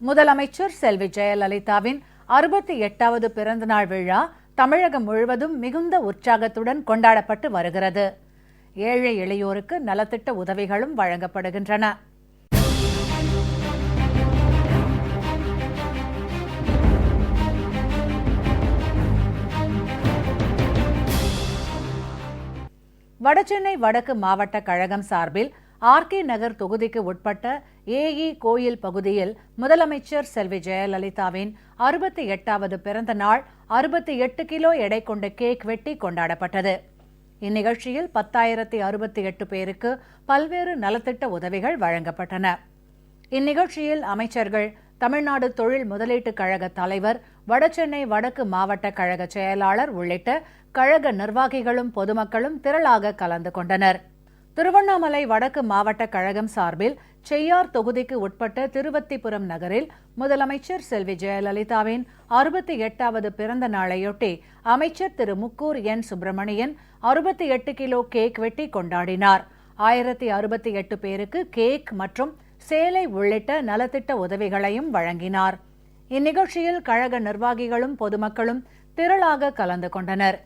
முதலமைச்சர் செல்வி ஜெயலலிதாவின் அறுபத்தி எட்டாவது பிறந்தநாள் விழா தமிழகம் முழுவதும் மிகுந்த உற்சாகத்துடன் கொண்டாடப்பட்டு வருகிறது. ஏழை எளியோருக்கு நலத்திட்ட உதவிகளும் வழங்கப்படுகின்றன. வடசென்னை வடக்கு மாவட்ட கழகம் சார்பில் ஆர்கே நகர் தொகுதிக்கு உட்பட்ட ஏஇ கோயில் பகுதியில் முதலமைச்சர் செல்வி ஜெயலலிதாவின் அறுபத்தி எட்டாவது பிறந்த நாள் அறுபத்தி எட்டு கிலோ எடை கொண்ட கேக் வெட்டி கொண்டாடப்பட்டது. இந்நிகழ்ச்சியில் பத்தாயிரத்தி அறுபத்தி எட்டு பேருக்கு பல்வேறு நலத்திட்ட உதவிகள் வழங்கப்பட்டன. இந்நிகழ்ச்சியில் அமைச்சர்கள் தமிழ்நாடு தொழில் முதலீட்டுக் கழக தலைவர் வடசென்னை வடக்கு மாவட்ட கழக செயலாளர் உள்ளிட்ட கழக நிர்வாகிகளும் பொதுமக்களும் திரளாக கலந்து கொண்டனர். திருவண்ணாமலை வடக்கு மாவட்ட கழகம் சார்பில் செய்யார் தொகுதிக்கு உட்பட்ட திருவத்திபுரம் நகரில் முதலமைச்சர் செல்வி ஜெயலலிதாவின் அறுபத்தி எட்டாவது பிறந்த நாளையொட்டி அமைச்சர் திரு முக்கூர் என் சுப்பிரமணியன் அறுபத்தி எட்டு கிலோ கேக் வெட்டி கொண்டாடினார். ஆயிரத்தி அறுபத்தி எட்டு பேருக்கு கேக் மற்றும் சேலை உள்ளிட்ட நலத்திட்ட உதவிகளையும் வழங்கினார். இந்நிகழ்ச்சியில் கழக நிர்வாகிகளும் பொதுமக்களும் திரளாக கலந்து கொண்டனர்.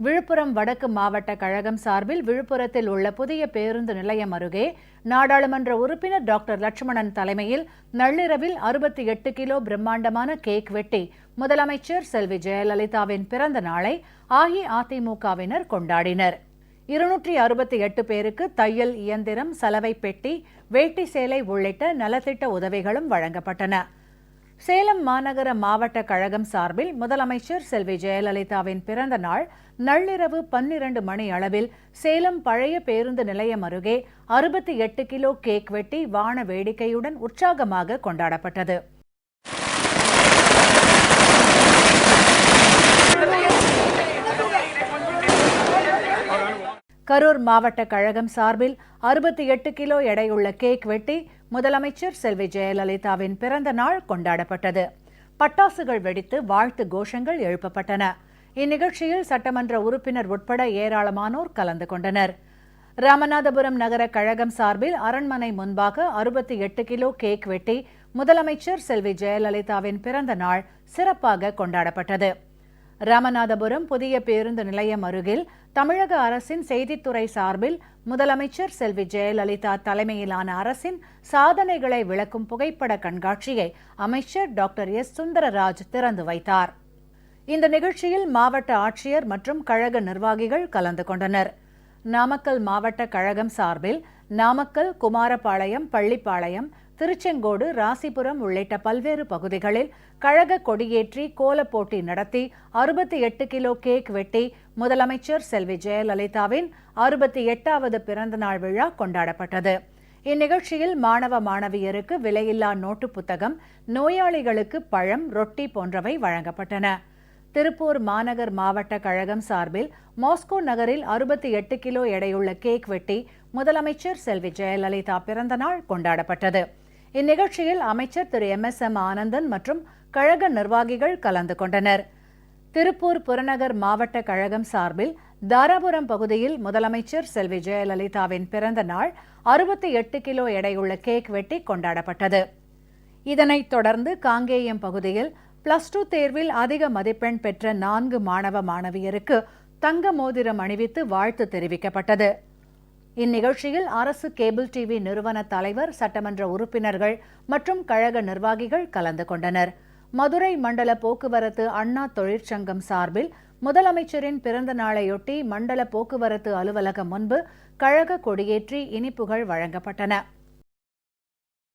விழுப்புரம் வடக்கு மாவட்ட கழகம் சார்பில் விழுப்புரத்தில் உள்ள புதிய பேருந்து நிலையம் அருகே நாடாளுமன்ற உறுப்பினர் டாக்டர் லட்சுமணன் தலைமையில் நள்ளிரவில் அறுபத்தி எட்டு கிலோ பிரம்மாண்டமான கேக் வெட்டி முதலமைச்சர் செல்வி ஜெயலலிதாவின் பிறந்த நாளை அஇஅதிமுகவினர் கொண்டாடினர். இருநூற்றி அறுபத்தி எட்டு பேருக்கு தையல் இயந்திரம் சலவை பெட்டி வேட்டி சேலை உள்ளிட்ட நலத்திட்ட உதவிகளும் வழங்கப்பட்டன. சேலம் மாநகர மாவட்ட கழகம் சார்பில் முதலமைச்சர் செல்வி ஜெயலலிதாவின் பிறந்த நாள் நள்ளிரவு பன்னிரண்டு மணி அளவில் சேலம் பழைய பேருந்து நிலையம் அருகே அறுபத்தி எட்டு கிலோ கேக் வெட்டி வான வேடிக்கையுடன் உற்சாகமாக கொண்டாடப்பட்டது. கரூர் மாவட்ட கழகம் சார்பில் அறுபத்தி எட்டு கிலோ எடையுள்ள கேக் வெட்டி முதலமைச்சர் செல்வி ஜெயலலிதாவின் பிறந்த நாள் கொண்டாடப்பட்டது. பட்டாசுகள் வெடித்து வாழ்த்து கோஷங்கள் எழுப்பப்பட்டன. இந்நிகழ்ச்சியில் சட்டமன்ற உறுப்பினர் உட்பட ஏராளமானோர் கலந்து கொண்டனர். ராமநாதபுரம் நகர கழகம் சார்பில் அரண்மனை முன்பாக அறுபத்தி எட்டு கிலோ கேக் வெட்டி முதலமைச்சர் செல்வி ஜெயலலிதாவின் பிறந்த நாள் சிறப்பாக கொண்டாடப்பட்டது. ராமநாதபுரம் புதிய பேருந்து நிலையம் அருகில் தமிழக அரசின் செய்தித்துறை சார்பில் முதலமைச்சர் செல்வி ஜெயலலிதா தலைமையிலான அரசின் சாதனைகளை விளக்கும் புகைப்பட கண்காட்சியை அமைச்சர் டாக்டர் எஸ் சுந்தரராஜ் திறந்து வைத்தார். இந்த நிகழ்ச்சியில் மாவட்ட ஆட்சியர் மற்றும் கழக நிர்வாகிகள் கலந்து கொண்டனர். நாமக்கல் மாவட்ட கழகம் சார்பில் நாமக்கல் குமாரபாளையம் பள்ளிப்பாளையம் திருச்செங்கோடு ராசிபுரம் உள்ளிட்ட பல்வேறு பகுதிகளில் கழக கொடியேற்றி கோலப் போட்டி நடத்தி அறுபத்தி எட்டு கிலோ கேக் வெட்டி முதலமைச்சர் செல்வி ஜெயலலிதாவின் அறுபத்தி எட்டாவது பிறந்தநாள் விழா கொண்டாடப்பட்டது. இந்நிகழ்ச்சியில் மாணவ மாணவியருக்கு விலையில்லா நோட்டு புத்தகம் நோயாளிகளுக்கு பழம் ரொட்டி போன்றவை வழங்கப்பட்டன. திருப்பூர் மாநகர் மாவட்ட கழகம் சார்பில் மாஸ்கோ நகரில் அறுபத்தி எட்டு கிலோ எடையுள்ள கேக் வெட்டி முதலமைச்சர் செல்வி ஜெயலலிதா பிறந்தநாள் கொண்டாடப்பட்டது. இந்நிகழ்ச்சியில் அமைச்சர் திரு எம் எஸ் எம் ஆனந்தன் மற்றும் கழக நிர்வாகிகள் கலந்து கொண்டனர். திருப்பூர் புறநகர் மாவட்ட கழகம் சார்பில் தாராபுரம் பகுதியில் முதலமைச்சர் செல்வி ஜெயலலிதாவின் பிறந்த நாள் அறுபத்தி எட்டு கிலோ எடையுள்ள கேக் வெட்டி கொண்டாடப்பட்டது. இதனைத் தொடர்ந்து காங்கேயம் பகுதியில் பிளஸ் டூ தேர்வில் அதிக மதிப்பெண் பெற்ற நான்கு மாணவ மாணவியருக்கு தங்க மோதிரம் அணிவித்து வாழ்த்து தெரிவிக்கப்பட்டது. இந்நிகழ்ச்சியில் அரசு கேபிள் டிவி நிறுவன தலைவர் சட்டமன்ற உறுப்பினர்கள் மற்றும் கழக நிர்வாகிகள் கலந்து கொண்டனர். மதுரை மண்டல போக்குவரத்து அண்ணா தொழிற்சங்கம் சார்பில் முதலமைச்சரின் பிறந்த நாளையொட்டி மண்டல போக்குவரத்து அலுவலகம் முன்பு கழக கொடியேற்றி இனிப்புகள் வழங்கப்பட்டன.